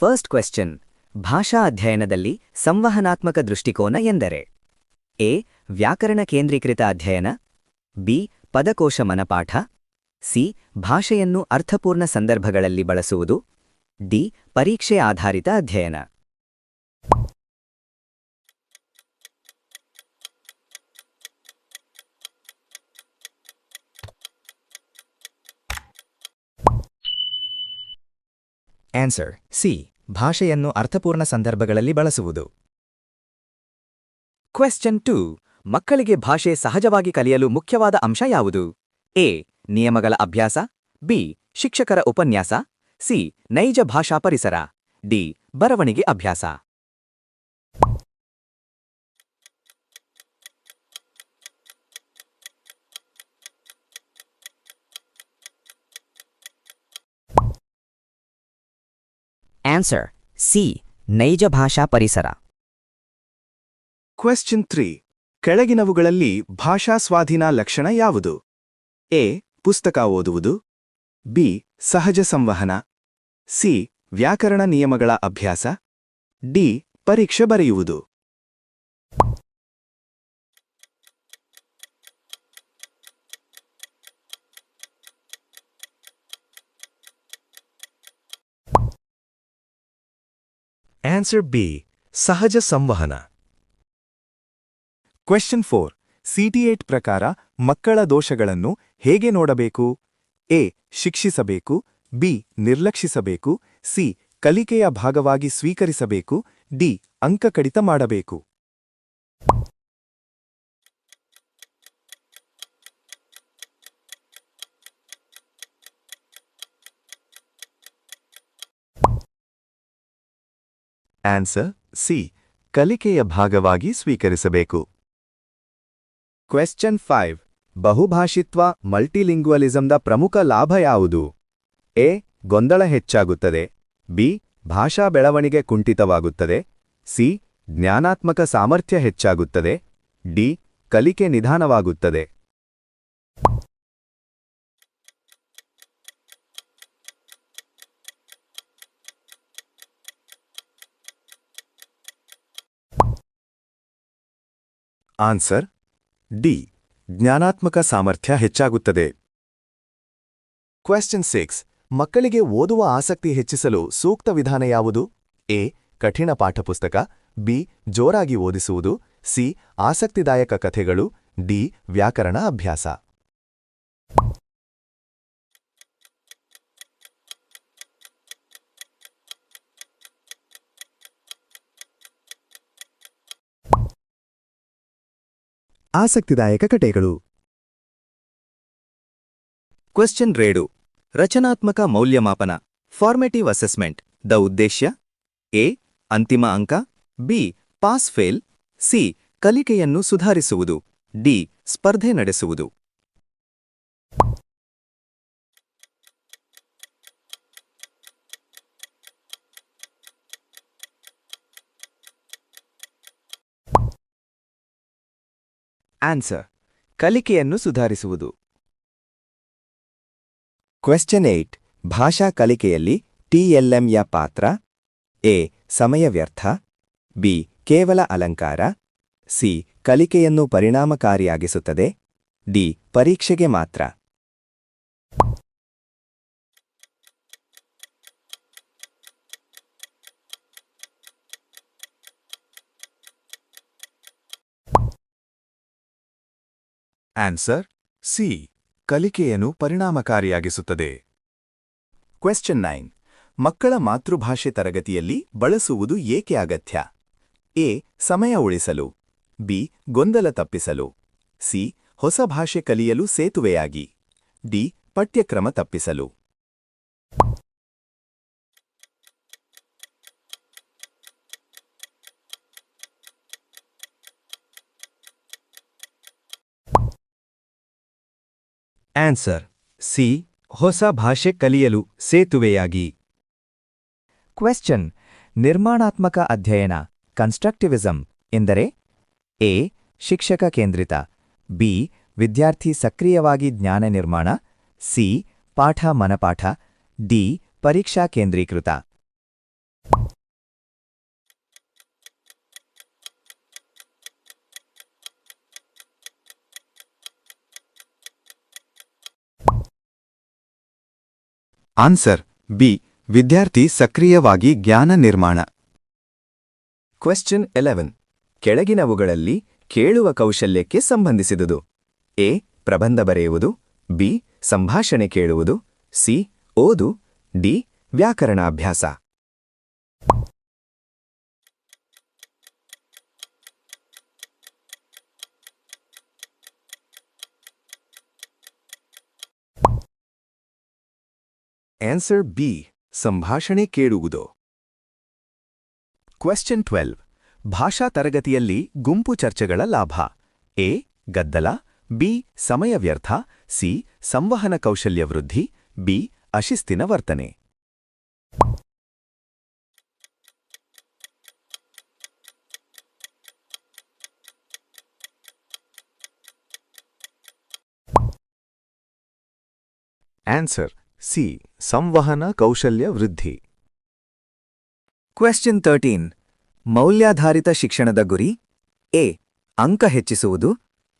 First question ಭಾಷಾ ಅಧ್ಯಯನದಲ್ಲಿ ಸಂವಹನಾತ್ಮಕ ದೃಷ್ಟಿಕೋನ ಎಂದರೆ? ಎ. ವ್ಯಾಕರಣ ಕೇಂದ್ರೀಕೃತ ಅಧ್ಯಯನ. ಬಿ. ಪದಕೋಶ ಮನಪಾಠ. ಸಿ. ಭಾಷೆಯನ್ನು ಅರ್ಥಪೂರ್ಣ ಸಂದರ್ಭಗಳಲ್ಲಿ ಬಳಸುವುದು. ಡಿ. ಪರೀಕ್ಷೆ ಆಧಾರಿತ ಅಧ್ಯಯನ. ಆನ್ಸರ್ ಸಿ ಭಾಷೆಯನ್ನು ಅರ್ಥಪೂರ್ಣ ಸಂದರ್ಭಗಳಲ್ಲಿ ಬಳಸುವುದು. ಕ್ವೆಶ್ಚನ್ ಟು ಮಕ್ಕಳಿಗೆ ಭಾಷೆ ಸಹಜವಾಗಿ ಕಲಿಯಲು ಮುಖ್ಯವಾದ ಅಂಶ ಯಾವುದು? ಎ ನಿಯಮಗಳ ಅಭ್ಯಾಸ. ಬಿ ಶಿಕ್ಷಕರ ಉಪನ್ಯಾಸ. ಸಿ ನೈಜ ಭಾಷಾ ಪರಿಸರ. ಡಿ ಬರವಣಿಗೆ ಅಭ್ಯಾಸ. ಆನ್ಸರ್ ಸಿ ನೈಜ ಭಾಷಾ ಪರಿಸರ. ಕ್ವೆಶ್ಚನ್ ತ್ರೀ ಕೆಳಗಿನವುಗಳಲ್ಲಿ ಭಾಷಾ ಸ್ವಾಧೀನ ಲಕ್ಷಣ ಯಾವುದು? ಎ, ಪುಸ್ತಕ ಓದುವುದು. ಬಿ, ಸಹಜ ಸಂವಹನ. ಸಿ, ವ್ಯಾಕರಣ ನಿಯಮಗಳ ಅಭ್ಯಾಸ. ಡಿ, ಪರೀಕ್ಷೆ ಬರೆಯುವುದು. ಆನ್ಸರ್ ಬಿ ಸಹಜ ಸಂವಹನ ಕ್ವೆಶ್ಚನ್ ಫೋರ್ ಸಿಟಿಏಟ್ ಪ್ರಕಾರ ಮಕ್ಕಳ ದೋಷಗಳನ್ನು ಹೇಗೆ ನೋಡಬೇಕು? ಎ ಶಿಕ್ಷಿಸಬೇಕು. ಬಿ ನಿರ್ಲಕ್ಷಿಸಬೇಕು. ಸಿ ಕಲಿಕೆಯ ಭಾಗವಾಗಿ ಸ್ವೀಕರಿಸಬೇಕು. ಡಿ ಅಂಕ ಕಡಿತ ಮಾಡಬೇಕು. ಆನ್ಸರ್ ಸಿ ಕಲಿಕೆಯ ಭಾಗವಾಗಿ ಸ್ವೀಕರಿಸಬೇಕು. ಕ್ವೆಶ್ಚನ್ ಫೈವ್ ಬಹುಭಾಷಿತ್ವ ಮಲ್ಟಿಲಿಂಗ್ವಲಿಸಂದ ಪ್ರಮುಖ ಲಾಭ ಯಾವುದು? ಎ. ಗೊಂದಲ ಹೆಚ್ಚಾಗುತ್ತದೆ. ಬಿ. ಭಾಷಾ ಬೆಳವಣಿಗೆ ಕುಂಠಿತವಾಗುತ್ತದೆ. ಸಿ. ಜ್ಞಾನಾತ್ಮಕ ಸಾಮರ್ಥ್ಯ ಹೆಚ್ಚಾಗುತ್ತದೆ. ಡಿ. ಕಲಿಕೆ ನಿಧಾನವಾಗುತ್ತದೆ. ಆನ್ಸರ್, ಡಿ, ಜ್ಞಾನಾತ್ಮಕ ಸಾಮರ್ಥ್ಯ ಹೆಚ್ಚಾಗುತ್ತದೆ. ಕ್ವೆಶ್ಚನ್ ಸಿಕ್ಸ್, ಮಕ್ಕಳಿಗೆ ಓದುವ ಆಸಕ್ತಿ ಹೆಚ್ಚಿಸಲು ಸೂಕ್ತ ವಿಧಾನ ಯಾವುದು? ಎ, ಕಠಿಣ ಪಾಠಪುಸ್ತಕ, ಬಿ, ಜೋರಾಗಿ ಓದಿಸುವುದು, ಸಿ, ಆಸಕ್ತಿದಾಯಕ ಕಥೆಗಳು, ಡಿ, ವ್ಯಾಕರಣ ಅಭ್ಯಾಸ. ಆಸಕ್ತಿದಾಯಕ ಕಟೆಗಳು ಕ್ವೆಶ್ಚನ್ ರೇಡು. ರಚನಾತ್ಮಕ ಮೌಲ್ಯಮಾಪನ. ಫಾರ್ಮೇಟಿವ್ ಅಸೆಸ್ಮೆಂಟ್ ದ ಉದ್ದೇಶ್ಯ? ಎ. ಅಂತಿಮ ಅಂಕ. ಬಿ. Pass fail C. ಕಲಿಕೆಯನ್ನು ಸುಧಾರಿಸುವುದು. ಡಿ. ಸ್ಪರ್ಧೆ ನಡೆಸುವುದು. ಆನ್ಸರ್ ಕಲಿಕೆಯನ್ನು ಸುಧಾರಿಸುವುದು. ಕ್ವೆಶ್ಚನ್ ಏಟ್ ಭಾಷಾ ಕಲಿಕೆಯಲ್ಲಿ ಟಿಎಲ್ಎಂಯ ಪಾತ್ರ? ಎ. ಸಮಯ ವ್ಯರ್ಥ. ಬಿ. ಕೇವಲ ಅಲಂಕಾರ. ಸಿ. ಕಲಿಕೆಯನ್ನು ಪರಿಣಾಮಕಾರಿಯಾಗಿಸುತ್ತದೆ. ಡಿ. ಪರೀಕ್ಷೆಗೆ ಮಾತ್ರ. Answer C. ಕಲಿಕೆಯನ್ನು ಪರಿಣಾಮಕಾರಿಯಾಗಿಸುತ್ತದೆ. Question nine. ಮಕ್ಕಳ ಮಾತೃಭಾಷೆ ತರಗತಿಯಲ್ಲಿ ಬಳಸುವುದು ಏಕೆ ಅಗತ್ಯ? ಎ. ಸಮಯ ಉಳಿಸಲು. ಬಿ. ಗೊಂದಲ ತಪ್ಪಿಸಲು. ಸಿ. ಹೊಸ ಭಾಷೆ ಕಲಿಯಲು ಸೇತುವೆಯಾಗಿ. ಡಿ. ಪಠ್ಯಕ್ರಮ ತಪ್ಪಿಸಲು. ಆನ್ಸರ್ ಸಿ ಹೊಸ ಭಾಷೆ ಕಲಿಯಲು ಸೇತುವೆಯಾಗಿ. ಕ್ವೆಶ್ಚನ್ ನಿರ್ಮಾಣಾತ್ಮಕ ಅಧ್ಯಯನ. ಕನ್ಸ್ಟ್ರಕ್ಟಿವಿಸಂ ಎಂದರೆ ಎ. ಶಿಕ್ಷಕ ಕೇಂದ್ರಿತ. ಬಿ. ವಿದ್ಯಾರ್ಥಿ ಸಕ್ರಿಯವಾಗಿ ಜ್ಞಾನ ನಿರ್ಮಾಣ. ಸಿ. ಪಾಠ ಮನಪಾಠ. ಡಿ. ಪರೀಕ್ಷಾ ಕೇಂದ್ರೀಕೃತ. ಆನ್ಸರ್ ಬಿ ವಿದ್ಯಾರ್ಥಿ ಸಕ್ರಿಯವಾಗಿ ಜ್ಞಾನ ನಿರ್ಮಾಣ. ಕ್ವೆಶ್ಚನ್ ಎಲೆವೆನ್ ಕೆಳಗಿನವುಗಳಲ್ಲಿ ಕೇಳುವ ಕೌಶಲ್ಯಕ್ಕೆ ಸಂಬಂಧಿಸಿದುದು. ಎ. ಪ್ರಬಂಧ ಬರೆಯುವುದು. ಬಿ. ಸಂಭಾಷಣೆ ಕೇಳುವುದು. ಸಿ. ಓದು. ಡಿ. ವ್ಯಾಕರಣ ಆನ್ಸರ್ ಬಿ ಸಂಭಾಷಣೆ ಕೇಳುವುದು. ಕ್ವೆಶ್ಚನ್ ಟ್ವೆಲ್ವ್ ಭಾಷಾ ತರಗತಿಯಲ್ಲಿ ಗುಂಪು ಚರ್ಚೆಗಳ ಲಾಭ. ಎ, ಗದ್ದಲ. ಬಿ, ಸಮಯ ವ್ಯರ್ಥ. ಸಿ, ಸಂವಹನ ಕೌಶಲ್ಯ ವೃದ್ಧಿ. ಬಿ, ಅಶಿಸ್ತಿನ ವರ್ತನೆ. ಆನ್ಸರ್ ಸಿ, ಸಂವಹನ ಕೌಶಲ್ಯ ವೃದ್ಧಿ. ಕ್ವೆಶ್ಚನ್ ತರ್ಟೀನ್ ಮೌಲ್ಯಾಧಾರಿತ ಶಿಕ್ಷಣದ ಗುರಿ? ಎ, ಅಂಕ ಹೆಚ್ಚಿಸುವುದು.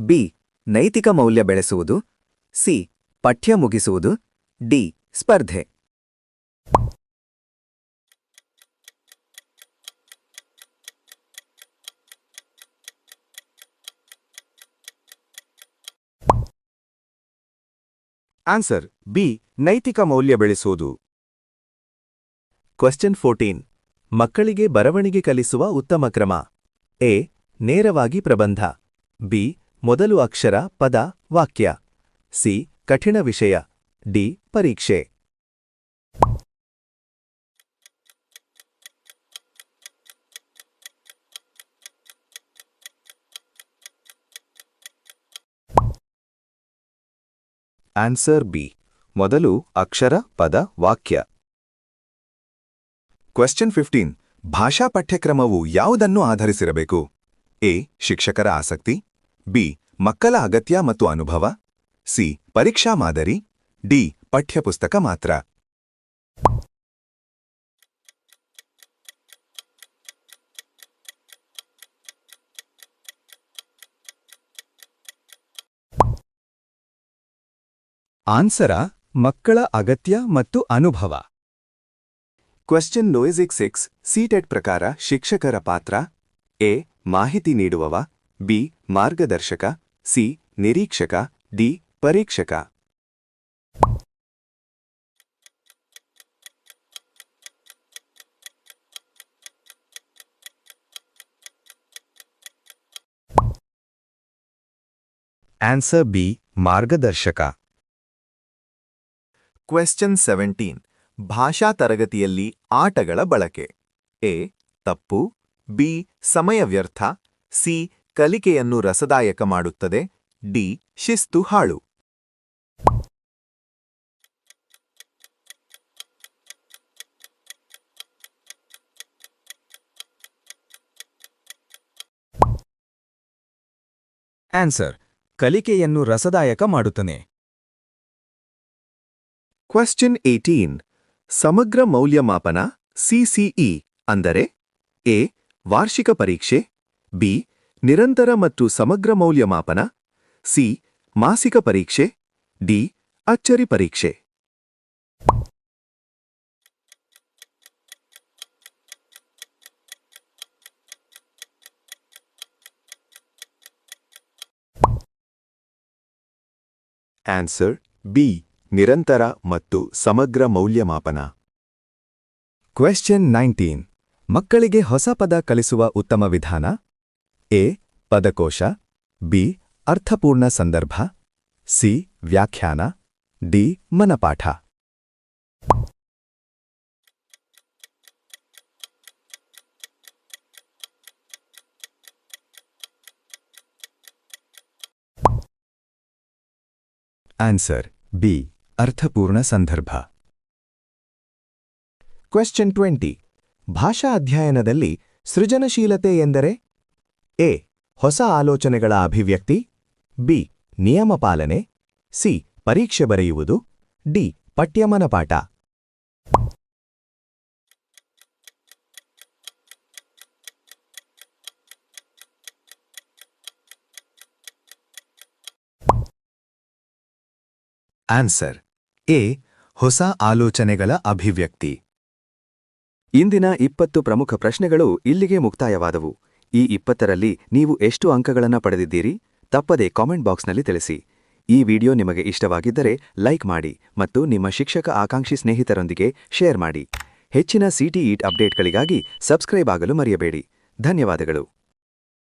ಬಿ, ನೈತಿಕ ಮೌಲ್ಯ ಬೆಳೆಸುವುದು. ಸಿ, ಪಠ್ಯ ಮುಗಿಸುವುದು. ಡಿ, ಸ್ಪರ್ಧೆ. ಆನ್ಸರ್ ಬಿ ನೈತಿಕ ಮೌಲ್ಯ ಬೆಳೆಸೋದು ಕ್ವೆಶ್ಚನ್ ಫೋರ್ಟೀನ್ ಮಕ್ಕಳಿಗೆ ಬರವಣಿಗೆ ಕಲಿಸುವ ಉತ್ತಮ ಕ್ರಮ. ಎ, ನೇರವಾಗಿ ಪ್ರಬಂಧ. ಬಿ, ಮೊದಲು ಅಕ್ಷರ, ಪದ, ವಾಕ್ಯ. ಸಿ, ಕಠಿಣ ವಿಷಯ. ಡಿ, ಪರೀಕ್ಷೆ. ಆನ್ಸರ್ ಬಿ ಮೊದಲು ಅಕ್ಷರ, ಪದ, ವಾಕ್ಯ. ಕ್ವೆಶ್ಚನ್ ಫಿಫ್ಟೀನ್ ಭಾಷಾ ಪಠ್ಯಕ್ರಮವು ಯಾವುದನ್ನು ಆಧರಿಸಿರಬೇಕು? ಎ ಶಿಕ್ಷಕರ ಆಸಕ್ತಿ. ಬಿ ಮಕ್ಕಳ ಅಗತ್ಯ ಮತ್ತು ಅನುಭವ. ಸಿ ಪರೀಕ್ಷಾ ಮಾದರಿ. ಡಿ ಪಠ್ಯಪುಸ್ತಕ ಮಾತ್ರ. ಆನ್ಸರ ಮಕ್ಕಳ ಅಗತ್ಯ ಮತ್ತು ಅನುಭವ. ಕ್ವೆಶ್ಚನ್ ನೋಯಿಸಿಕ್ ಸಿಕ್ಸ್ ಸಿಟೆಟ್ ಪ್ರಕಾರ ಶಿಕ್ಷಕರ ಪಾತ್ರ? ಎ ಮಾಹಿತಿ ನೀಡುವವ. ಬಿ ಮಾರ್ಗದರ್ಶಕ. ಸಿ ನಿರೀಕ್ಷಕ. ಡಿ ಪರೀಕ್ಷಕ. ಆನ್ಸರ್ ಬಿ ಮಾರ್ಗದರ್ಶಕ. ಕ್ವೆಶ್ಚನ್ ಸೆವೆಂಟೀನ್ ಭಾಷಾ ತರಗತಿಯಲ್ಲಿ ಆಟಗಳ ಬಳಕೆ. ಎ. ತಪ್ಪು. ಬಿ. ಸಮಯ ವ್ಯರ್ಥ. ಸಿ. ಕಲಿಕೆಯನ್ನು ರಸದಾಯಕ ಮಾಡುತ್ತದೆ. ಡಿ. ಶಿಸ್ತು ಹಾಳು. ಆನ್ಸರ್ ಕಲಿಕೆಯನ್ನು ರಸದಾಯಕ ಮಾಡುತ್ತಾನೆ. ಕ್ವೆಶ್ಚನ್ ಏಟೀನ್ ಸಮಗ್ರ ಮೌಲ್ಯಮಾಪನ ಸಿಸಿಇ ಅಂದರೆ ಎ, ವಾರ್ಷಿಕ ಪರೀಕ್ಷೆ, ಬಿ, ನಿರಂತರ ಮತ್ತು ಸಮಗ್ರ ಮೌಲ್ಯಮಾಪನ, ಸಿ, ಮಾಸಿಕ ಪರೀಕ್ಷೆ, ಡಿ, ಅಚ್ಚರಿ ಪರೀಕ್ಷೆ. ಆನ್ಸರ್ ಬಿ ನಿರಂತರ ಮತ್ತು ಸಮಗ್ರ ಮೌಲ್ಯಮಾಪನ. ಕ್ವೆಶ್ಚನ್ ನೈನ್ಟೀನ್ ಮಕ್ಕಳಿಗೆ ಹೊಸ ಪದ ಕಲಿಸುವ ಉತ್ತಮ ವಿಧಾನ? ಎ. ಪದಕೋಶ. ಬಿ. ಅರ್ಥಪೂರ್ಣ ಸಂದರ್ಭ. ಸಿ. ವ್ಯಾಖ್ಯಾನ. ಡಿ. ಮನಪಾಠ. ಆನ್ಸರ್ ಬಿ ಅರ್ಥಪೂರ್ಣ ಸಂದರ್ಭ. ಕ್ವೆಶ್ಚನ್ ಟ್ವೆಂಟಿ ಭಾಷಾ ಅಧ್ಯಯನದಲ್ಲಿ ಸೃಜನಶೀಲತೆ ಎಂದರೆ? ಎ. ಹೊಸ ಆಲೋಚನೆಗಳ ಅಭಿವ್ಯಕ್ತಿ. ಬಿ. ನಿಯಮ ಪಾಲನೆ. ಸಿ. ಪರೀಕ್ಷೆ ಬರೆಯುವುದು. ಡಿ. ಪಠ್ಯಮನಪಾಠ ಆನ್ಸರ್ ಎ, ಹೊಸ ಆಲೋಚನೆಗಳ ಅಭಿವ್ಯಕ್ತಿ. ಇಂದಿನ ಇಪ್ಪತ್ತು ಪ್ರಮುಖ ಪ್ರಶ್ನೆಗಳು ಇಲ್ಲಿಗೆ ಮುಕ್ತಾಯವಾದವು. ಈ ಇಪ್ಪತ್ತರಲ್ಲಿ ನೀವು ಎಷ್ಟು ಅಂಕಗಳನ್ನು ಪಡೆದಿದ್ದೀರಿ? ತಪ್ಪದೆ ಕಾಮೆಂಟ್ ಬಾಕ್ಸ್ನಲ್ಲಿ ತಿಳಿಸಿ. ಈ ವಿಡಿಯೋ ನಿಮಗೆ ಇಷ್ಟವಾಗಿದ್ದರೆ ಲೈಕ್ ಮಾಡಿ ಮತ್ತು ನಿಮ್ಮ ಶಿಕ್ಷಕ ಆಕಾಂಕ್ಷಿ ಸ್ನೇಹಿತರೊಂದಿಗೆ ಶೇರ್ ಮಾಡಿ. ಹೆಚ್ಚಿನ ಸಿಟಿ ಈಟ್ ಅಪ್ಡೇಟ್ಗಳಿಗಾಗಿ ಸಬ್ಸ್ಕ್ರೈಬ್ ಆಗಲು ಮರೆಯಬೇಡಿ. ಧನ್ಯವಾದಗಳು.